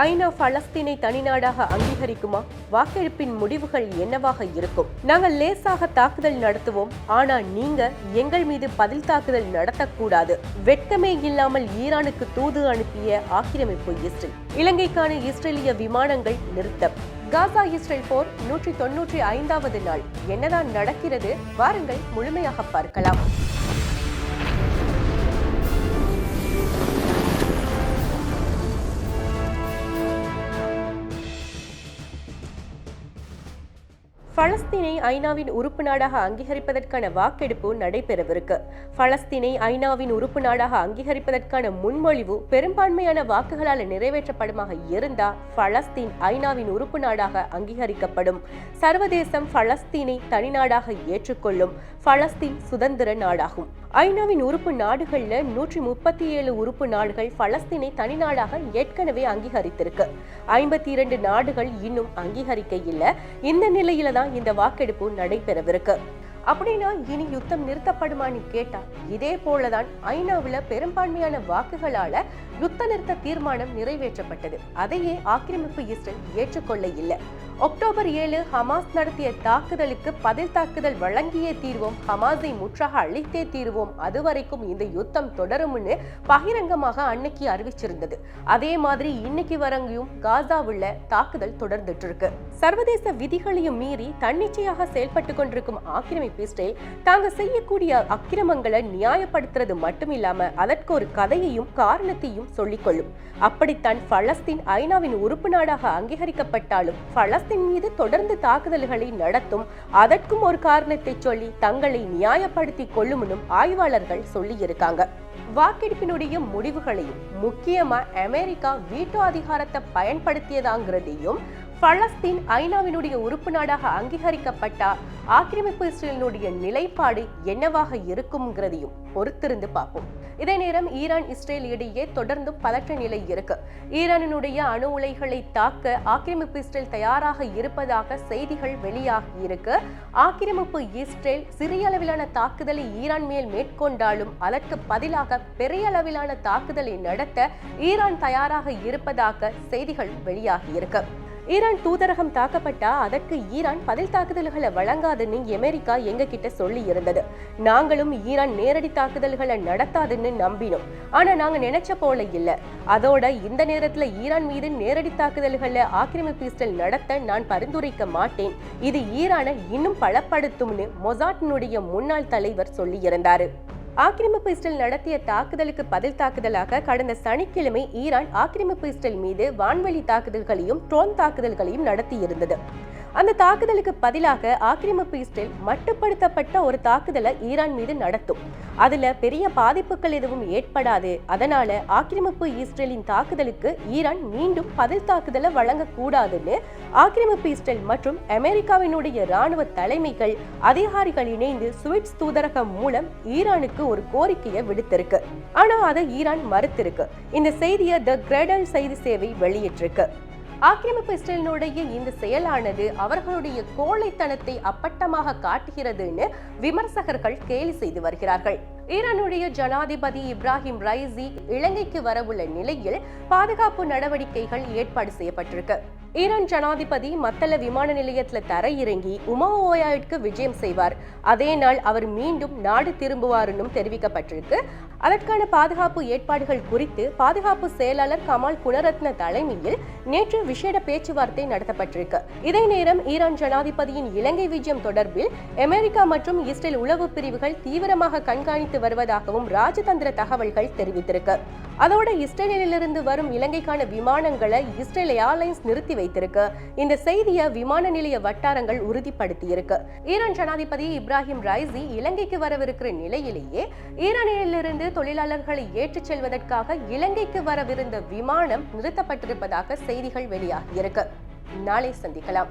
ஐநா பலஸ்தீனை தனிநாடாக அங்கீகரிக்குமா? வாக்கெடுப்பின் முடிவுகள் என்னவாக இருக்கும்? நாங்கள் லேசாக தாக்குதல் நடத்துவோம் ஆனா நீங்க எங்கள் மீது பதில் தாக்குதல் நடத்தக்கூடாது. வெட்கமே இல்லாமல் ஈரானுக்கு தூது அனுப்பிய ஆக்கிரமிப்பு இஸ்ரேல். இலங்கைக்கான இஸ்ரேலிய விமானங்கள் நிறுத்தம். காசா இஸ்ரேல் போர் நூற்றி தொன்னூற்றி ஐந்தாவது நாள். என்னதான் நடக்கிறது வாருங்கள் முழுமையாக பார்க்கலாம். பலஸ்தீனை ஐநாவின் உறுப்பு நாடாக அங்கீகரிப்பதற்கான வாக்கெடுப்பு நடைபெறவிருக்கு. பலஸ்தீனை ஐநாவின் உறுப்பு நாடாக அங்கீகரிப்பதற்கான முன்மொழிவு பெரும்பான்மையான வாக்குகளால் நிறைவேற்றப்படுமாக இருந்தால் பலஸ்தீன் ஐநாவின் உறுப்பு நாடாக அங்கீகரிக்கப்படும். சர்வதேசம் பலஸ்தீனை தனிநாடாக ஏற்றுக்கொள்ளும். பலஸ்தீன் சுதந்திர நாடாகும். ஐநாவின் உறுப்பு நாடுகளில் நூற்றி முப்பத்தி ஏழு உறுப்பு நாடுகள் பலஸ்தீனை தனிநாடாக ஏற்கனவே அங்கீகரித்திருக்கு. ஐம்பத்தி இரண்டு நாடுகள் இன்னும் அங்கீகரிக்க இல்லை இந்த நிலையில தான் இந்த வாக்கெடுப்பு நடைபெறவிருக்கு. அப்படின்னா இனி யுத்தம் நிறுத்தப்படுமான்னு கேட்டா இதே போலதான் ஐநாவில் பெரும்பான்மையான வாக்குகளால யுத்த நிறுத்த தீர்மானம் நிறைவேற்றப்பட்டது. அதையே ஆக்கிரமிப்பு இஸ்ரேல் ஏற்றுக்கொள்ள இல்லை அக்டோபர் ஏழு ஹமாஸ் நடத்திய தாக்குதலுக்கு பதில் தாக்குதல் வழங்கியே தீர்வோம் ஹமாஸை முற்றாக அழித்தே தீர்வோம் அதுவரைக்கும் இந்த யுத்தம் தொடரும்னு பகிரங்கமாக அன்னைக்கு அறிவிச்சிருந்தது. அதே மாதிரி இன்னைக்கு வரங்கியும் காசாவுள்ள தாக்குதல் தொடர்ந்துட்டு இருக்கு சர்வதேச விதிகளையும் மீறி தன்னிச்சையாக செயல்பட்டு கொண்டிருக்கும் ஆக்கிரமிப்பு இஸ்ரேல் தாங்க செய்யக்கூடிய அக்கிரமங்களை நியாயப்படுத்துறது மட்டுமில்லாம அதற்கு ஒரு கதையையும் காரணத்தையும் சொல்லிக்கொள்ளும். அப்படித்தான் பலஸ்தீன் ஐநாவின் உறுப்பு நாடாக அங்கீகரிக்கப்பட்டாலும் பலஸ்தீன் மீது தொடர்ந்து தாக்குதல்களை நடத்தும் அதற்கும் ஒரு காரணத்தை சொல்லி தங்களை நியாயப்படுத்திக் கொள்ளும்னும் ஆய்வாளர்கள் சொல்லி இருக்காங்க வாக்கெடுப்பினுடைய முடிவுகளையும் முக்கியமா அமெரிக்கா வீட்டோ அதிகாரத்தை பயன்படுத்தியதாங்கிறதையும் பலஸ்தீன் ஐநாவினுடைய உறுப்பு நாடாக அங்கீகரிக்கப்பட்டா ஆக்கிரமிப்பு இஸ்ரேலினுடைய நிலைப்பாடு என்னவாக இருக்கும்ங்கிறதையும் பொறுத்திருந்து பார்ப்போம். இதே நேரம் ஈரான் இஸ்ரேல் இடையே தொடர்ந்து பதற்ற நிலை இருக்கு. ஈரானினுடைய அணு உலைகளை தாக்க ஆக்கிரமிப்பு இஸ்ரேல் தயாராக இருப்பதாக செய்திகள் வெளியாகி இருக்கு. ஆக்கிரமிப்பு இஸ்ரேல் சிறிய அளவிலான தாக்குதலை ஈரான் மேல் மேற்கொண்டாலும் அதற்கு பதிலாக பெரிய அளவிலான தாக்குதலை நடத்த ஈரான் தயாராக இருப்பதாக செய்திகள் வெளியாகி இருக்கு. ஈரான் தூதரகம் தாக்கப்பட்டா அதற்கு ஈரான் பதில் தாக்குதல்களை வழங்காதுன்னு அமெரிக்கா எங்க கிட்ட சொல்லி இருந்தது நாங்களும் ஈரான் நேரடி தாக்குதல்களை நடத்தாதுன்னு நம்பினோம். ஆனா நாங்க நினைச்ச போல இல்ல. அதோட இந்த நேரத்துல ஈரான் மீது நேரடி தாக்குதல்களை ஆக்கிரமிப்பு இஸ்ரேல் நடத்த நான் பரிந்துரைக்க மாட்டேன். இது ஈரானை இன்னும் பலப்படுத்தும்னு மொசாட்டினுடைய முன்னாள் தலைவர் சொல்லி இருந்தாரு ஆக்கிரமிப்பு இஸ்ரேல் நடத்திய தாக்குதலுக்கு பதில் தாக்குதலாக கடந்த சனிக்கிழமை ஈரான் ஆக்கிரமிப்பு இஸ்ரேல் மீது வான்வெளி தாக்குதல்களையும் ட்ரோன் தாக்குதல்களையும் நடத்தியிருந்தது. அந்த தாக்குதலுக்கு பதிலாக ஆக்கிரமிப்பு இஸ்ரேல் மட்டுப்படுத்தப்பட்ட ஒரு தாக்குதலை ஈரான் மீது நடத்தும். அதுல பெரிய பாதிப்புகள் எதுவும் ஏற்படாது. அதனால ஆக்கிரமிப்பு இஸ்ரேலின் தாக்குதலுக்கு ஈரான் மீண்டும் பதில் தாக்குதலை வழங்கக்கூடாதுன்னு ஆக்கிரமிப்பு இஸ்ரேல் மற்றும் அமெரிக்காவினுடைய ராணுவ தலைமைகள் அதிகாரிகள் இணைந்து சுவிட்ஸ் தூதரகம் மூலம் ஈரானுக்கு ஒரு கோரிக்கையை விடுத்திருக்கு. ஆனா அதை ஈரான் மறுத்திருக்கு. இந்த செய்தியை த கிரெடல் செய்தி சேவை வெளியிட்டிருக்கு. ஆக்கிரமிப்பு இஸ்ரேலினுடைய இந்த செயலானது அவர்களுடைய கோழைத்தனத்தை அப்பட்டமாக காட்டுகிறதுன்னு விமர்சகர்கள் கேலி செய்து வருகிறார்கள். ஈரானுடைய ஜனாதிபதி இப்ராஹிம் ரைசி இலங்கைக்கு வரவுள்ள நிலையில் பாதுகாப்பு நடவடிக்கைகள் ஏற்பாடு செய்யப்பட்டிருக்கு. ஈரான் ஜனாதிபதி மத்தள விமான நிலையத்தில் தரையிறங்கி உமா ஓயாவிற்கு விஜயம் செய்வார். அதே நாள் அவர் மீண்டும் நாடு திரும்புவாருன்னு தெரிவிக்கப்பட்டிருக்கு. அதற்கான பாதுகாப்பு ஏற்பாடுகள் குறித்து பாதுகாப்பு செயலாளர் கமால் குணரத்ன தலைமையில் நேற்று விசேட பேச்சுவார்த்தை நடத்தப்பட்டிருக்கு. இதே நேரம் ஈரான் ஜனாதிபதியின் இலங்கை விஜயம் தொடர்பில் அமெரிக்கா மற்றும் இஸ்ரேல் உளவு பிரிவுகள் தீவிரமாக கண்காணித்து வருவதாகவும் ராஜதந்திர தகவல்கள் தெரிவித்திருக்கு. அதோட இஸ்ரேலிலிருந்து வரும் இலங்கைக்கான விமானங்களை இஸ்ரேல் ஏர்லைன்ஸ் நிறுத்தி வைத்திருக்கு. இந்த செய்தியை விமான நிலைய வட்டாரங்கள் உறுதிப்படுத்தியிருக்கு. ஈரான் ஜனாதிபதி இப்ராஹிம் ரைசி இலங்கைக்கு வரவிருக்கிற நிலையிலேயே ஈரானிலிருந்து தொழிலாளர்களை ஏற்றுச் செல்வதற்காக இலங்கைக்கு வரவிருந்த விமானம் நிறுத்தப்பட்டிருப்பதாக செய்திகள் வெளியாகியிருக்கு நாளை சந்திக்கலாம்.